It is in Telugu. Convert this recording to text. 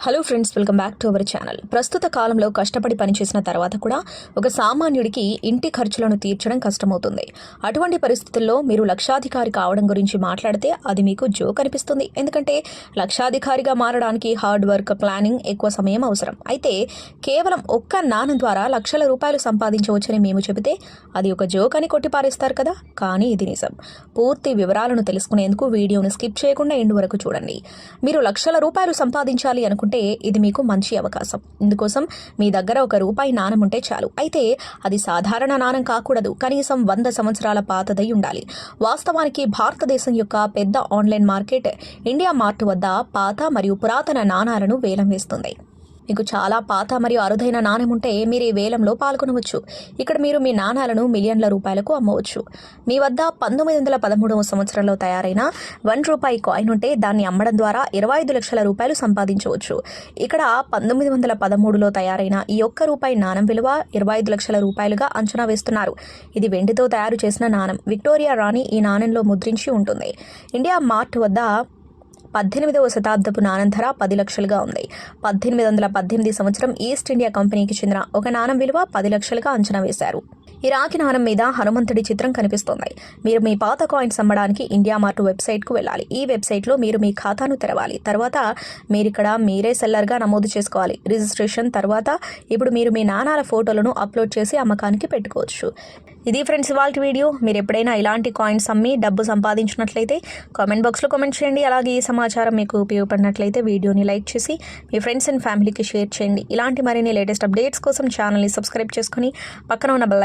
Hello friends welcome back to our channel. ప్రస్తుత కాలంలో కష్టపడి పనిచేసిన తర్వాత కూడా ఒక సామాన్యుడికి ఇంటి ఖర్చులను తీర్చడం కష్టమవుతుంది. అటువంటి పరిస్థితుల్లో మీరు లక్షాధికారి కావడం గురించి మాట్లాడితే అది మీకు జోక్ అనిపిస్తుంది. ఎందుకంటే లక్షాధికారిగా మారడానికి హార్డ్ వర్క్ ప్లానింగ్ ఎక్కువ సమయం అవసరం. అయితే కేవలం ఒక్క నాన్న ద్వారా లక్షల రూపాయలు సంపాదించవచ్చని మేము చెబితే అది ఒక జోక్ అని కొట్టిపారేస్తారు కదా? కానీ ఇది నిజం. పూర్తి వివరాలను తెలుసుకునేందుకు వీడియోను స్కిప్ చేయకుండా ఎండు వరకు చూడండి. మీరు లక్షల రూపాయలు సంపాదించాలి అనుకుంటే ఇది మీకు మంచి అవకాశం. ఇందుకోసం మీ దగ్గర ఒక రూపాయి నాణం ఉంటే చాలు. అయితే అది సాధారణ నాణం కాకూడదు. కనీసం వంద సంవత్సరాల పాతదై ఉండాలి. వాస్తవానికి భారతదేశం యొక్క పెద్ద ఆన్లైన్ మార్కెట్ ఇండియా మార్ట్ వద్ద పాత మరియు పురాతన నాణాలను వేలం వేస్తుంది. మీకు చాలా పాత మరియు అరుదైన నాణెం ఉంటే మీరు ఈ వేలంలో పాల్గొనవచ్చు. ఇక్కడ మీరు మీ నాణాలను మిలియన్ల రూపాయలకు అమ్మవచ్చు. మీ వద్ద పంతొమ్మిది వందల పదమూడవ సంవత్సరంలో తయారైన వన్ రూపాయి కాయిన్ ఉంటే దాన్ని అమ్మడం ద్వారా ఇరవై ఐదు లక్షల రూపాయలు సంపాదించవచ్చు. ఇక్కడ పంతొమ్మిది వందల పదమూడులో తయారైన ఈ ఒక్క రూపాయి నాణం విలువ ఇరవై ఐదు లక్షల రూపాయలుగా అంచనా వేస్తున్నారు. ఇది వెండితో తయారు చేసిన నాణం. విక్టోరియా రాణి ఈ నాణంలో ముద్రించి ఉంటుంది. ఇండియా మార్ట్ వద్ద పద్దెనిమిదవ శతాబ్దపు నాణం ధర పది లక్షలుగా ఉంది. పద్దెనిమిది వందల పద్దెనిమిది సంవత్సరం ఈస్ట్ ఇండియా కంపెనీకి చెందిన ఒక నాణం విలువ పది లక్షలుగా అంచనా వేశారు. ఈ రాగి మీద హనుమంతుడి చిత్రం కనిపిస్తోంది. మీరు మీ పాత కాయిన్స్ అమ్మడానికి ఇండియా మార్ట్ వెబ్సైట్కు వెళ్ళాలి. ఈ వెబ్సైట్లో మీరు మీ ఖాతాను తెరవాలి. తర్వాత మీరు ఇక్కడ మీరే సెల్లర్గా నమోదు చేసుకోవాలి. రిజిస్ట్రేషన్ తర్వాత ఇప్పుడు మీరు మీ నాణాల ఫోటోలను అప్లోడ్ చేసి అమ్మకానికి పెట్టుకోవచ్చు. ఇది ఫ్రెండ్స్ వాళ్ళ వీడియో. మీరు ఎప్పుడైనా ఇలాంటి కాయిన్స్ అమ్మి డబ్బు సంపాదించినట్లయితే కామెంట్ బాక్స్లో కామెంట్ చేయండి. అలాగే ఈ సమాచారం మీకు ఉపయోగపడినట్లయితే వీడియోని లైక్ చేసి మీ ఫ్రెండ్స్ అండ్ ఫ్యామిలీకి షేర్ చేయండి. ఇలాంటి మరిన్ని లేటెస్ట్ అప్డేట్స్ కోసం ఛానల్ని సబ్స్క్రైబ్ చేసుకుని పక్కన ఉన్న బెల్